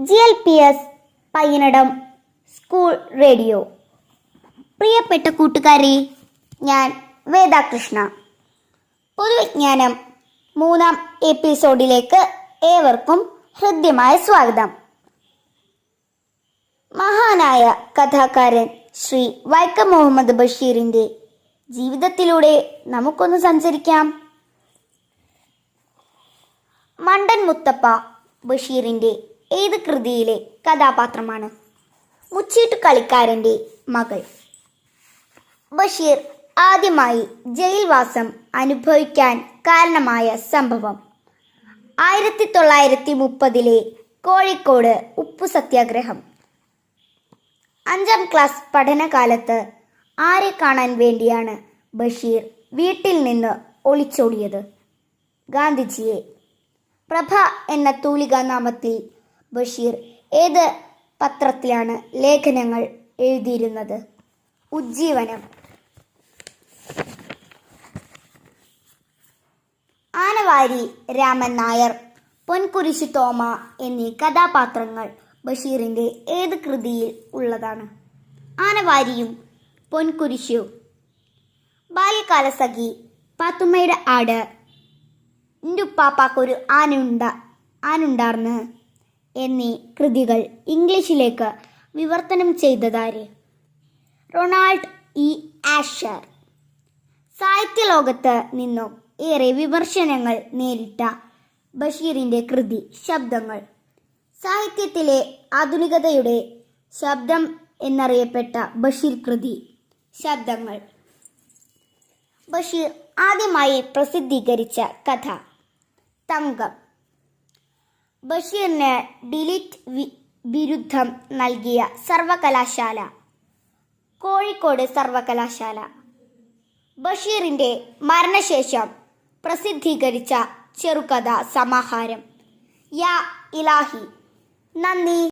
G L P S Payyanadam school radio. പ്രിയപ്പെട്ട കൂട്ടുകാരി ഞാൻ വേദാകൃഷ്ണ. പൊതുവിജ്ഞാനം മൂന്നാം എപ്പിസോഡിലേക്ക് ഏവർക്കും ഹൃദ്യമായ സ്വാഗതം. മഹാനായ കഥാകാരൻ ശ്രീ വൈക്കം മുഹമ്മദ് ബഷീറിന്റെ ജീവിതത്തിലൂടെ നമുക്കൊന്ന് സഞ്ചരിക്കാം മണ്ടൻ മുത്തപ്പ ബഷീറിന്റെ ഏത് കൃതിയിലെ കഥാപാത്രമാണ്? മുച്ചീട്ടു കളിക്കാരന്റെ മകൾ. ബഷീർ ആദ്യമായി ജയിൽവാസം അനുഭവിക്കാൻ കാരണമായ സംഭവം. ആയിരത്തി തൊള്ളായിരത്തി മുപ്പതിലെ കോഴിക്കോട് ഉപ്പു സത്യാഗ്രഹം. അഞ്ചാം ക്ലാസ് പഠനകാലത്ത് ആരെ കാണാൻ വേണ്ടിയാണ് ബഷീർ വീട്ടിൽ നിന്ന് ഒളിച്ചോടിയത്? ഗാന്ധിജിയെ. പ്രഭ എന്ന തൂലിക നാമത്തിൽ ബഷീർ ഏത് പത്രത്തിലാണ് ലേഖനങ്ങൾ എഴുതിയിരുന്നത്? ഉജ്ജീവനം. ആനവാരി രാമൻ നായർ പൊൻകുരിശു തോമ എന്നീ കഥാപാത്രങ്ങൾ ബഷീറിന്റെ ഏത് കൃതിയിൽ ഉള്ളതാണ്? ആനവാരിയും പൊൻകുരിശു. ബാല്യകാലസഖി പാത്തുമ്മയുടെ ആട്. എന്റെ ഉപ്പാപ്പാക്കൊരു ആനുണ്ട ആനുണ്ടാർന്ന്. എന്നീ കൃതികൾ ഇംഗ്ലീഷിലേക്ക് വിവർത്തനം ചെയ്തതാര്? Ronald E. ആഷർ. സാഹിത്യ ലോകത്ത് നിന്നും ഏറെ വിമർശനങ്ങൾ നേരിട്ട ബഷീറിന്റെ കൃതി ശബ്ദങ്ങൾ. സാഹിത്യത്തിലെ ആധുനികതയുടെ ശബ്ദം എന്നറിയപ്പെട്ട ബഷീർ കൃതി ശബ്ദങ്ങൾ. ബഷീർ ആദ്യമായി പ്രസിദ്ധീകരിച്ച കഥ തങ്കം. ബഷീറിന് ഡിലിറ്റ് വിരുദ്ധം ബിരുദം നൽകിയ സർവകലാശാല. കോഴിക്കോട് സർവകലാശാല. ബഷീറിന്റെ മരണശേഷം പ്രസിദ്ധീകരിച്ച ചെറുകഥ സമാഹാരം. യാ ഇലാഹി. നന്ദി.